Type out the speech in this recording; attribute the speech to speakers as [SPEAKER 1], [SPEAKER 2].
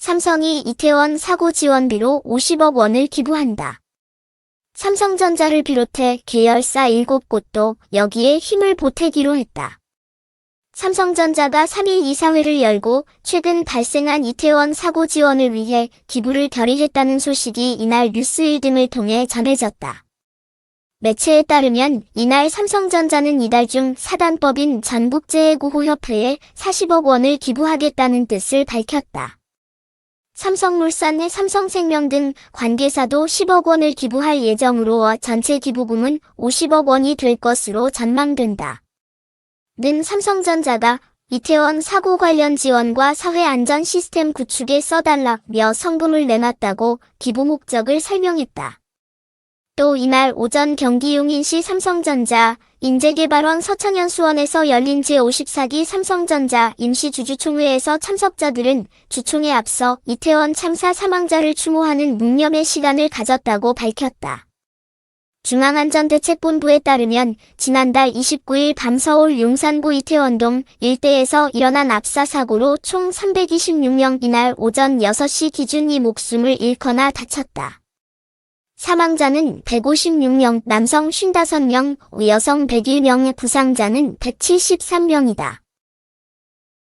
[SPEAKER 1] 삼성이 이태원 사고 지원비로 50억 원을 기부한다. 삼성전자를 비롯해 계열사 7곳도 여기에 힘을 보태기로 했다. 삼성전자가 3일 이사회를 열고 최근 발생한 이태원 사고 지원을 위해 기부를 결의했다는 소식이 이날 뉴스 1등을 통해 전해졌다. 매체에 따르면 이날 삼성전자는 이달 중 사단법인 전국재해구호협회에 40억 원을 기부하겠다는 뜻을 밝혔다. 삼성물산의 삼성생명 등 관계사도 10억 원을 기부할 예정으로 전체 기부금은 50억 원이 될 것으로 전망된다. 는 삼성전자가 이태원 사고 관련 지원과 사회 안전 시스템 구축에 써달라며 성금을 내놨다고 기부 목적을 설명했다. 또 이날 오전 경기 용인시 삼성전자 인재개발원 서창현 수원에서 열린 제54기 삼성전자 임시주주총회에서 참석자들은 주총에 앞서 이태원 참사 사망자를 추모하는 묵념의 시간을 가졌다고 밝혔다. 중앙안전대책본부에 따르면 지난달 29일 밤 서울 용산구 이태원동 일대에서 일어난 압사 사고로 총 326명 이날 오전 6시 기준 이 목숨을 잃거나 다쳤다. 사망자는 156명, 남성 55명, 여성 101명의 부상자는 173명이다.